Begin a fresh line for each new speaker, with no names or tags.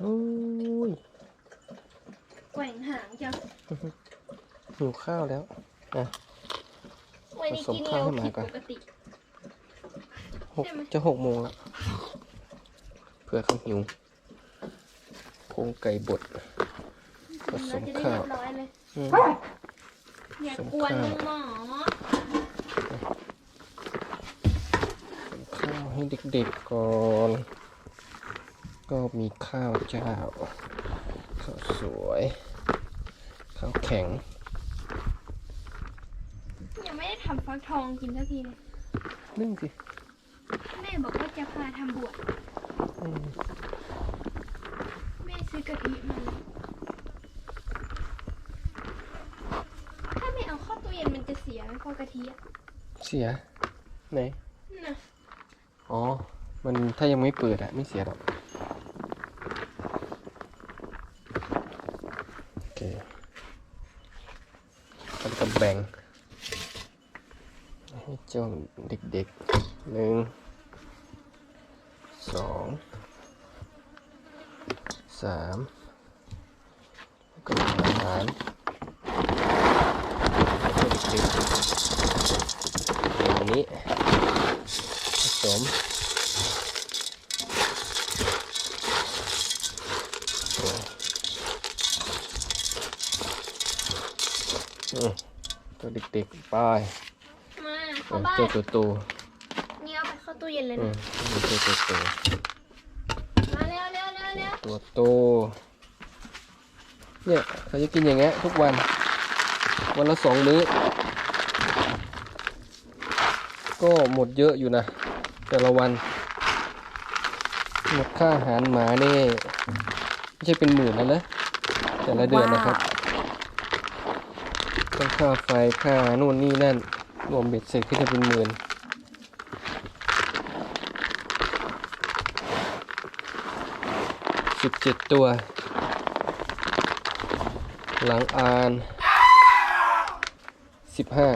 โอ้ย
แกว่งหางจ้ะ
หิวข้าวแล้ว อะ
วันนี้กินเร็วผิดปกติ
หก
ใช่ไหม
จะหกโมงแล้วเผื่อเขาหิวโครงไก่บด ผสม
เราจะได้
ข้า
เรี
ว
ยบร้อยเลย
อืม
อย่า
ผสม
กวน
ข้าว
หมอ
ข้าวให้เด็กๆก่อน ก็มีข้าวเจ้า ข้าวสวย ข้าวแข็ง
ยังไม่ได้ทำฟักทองกินสักทีเลย
นึ่งสิ
แม่บอกว่าจะพาทำบวช
อืม
แม่ซื้อกะทิมาถ้าไม่เอาเข้าตู้เย็นมันจะเสียไหมพอกะทิอะ
เสีย ไหน
น่ะ
อ๋อ มันถ้ายังไม่เปิดอะไม่เสียหรอก โอ เคแล้วก็แบ่งให้เจ้าเด็กๆหนึ่งสองสามก็อาหารเด็กๆอย่างนี้ผสม ตัวเด็กๆไป
มา
เอ
เข้า
อ
บ้าน
เจ้าตัวโต
นี่เอาไปเข้าตู้เย็นเลย
อื
นะ
มเจ้าตัวโต
มาเร็วเร็วเร็วเร็ว
ตัวโตเนี่ยเขาจะกินอย่างเงี้ยทุกวัน วันละสองมื้อ ก็หมดเยอะอยู่นะ แต่ละวัน หมดค่าอาหารหมานี่ไม่ใช่เป็นหมื่นแล้วนะแต่ละเดือนนะครับ ต้องค่าไฟค่านู่นนี่นั่น รวมเบ็ดเสร็จก็จะเป็นหมื่นสิบเจ็ดตัว หลังอานสิบห้า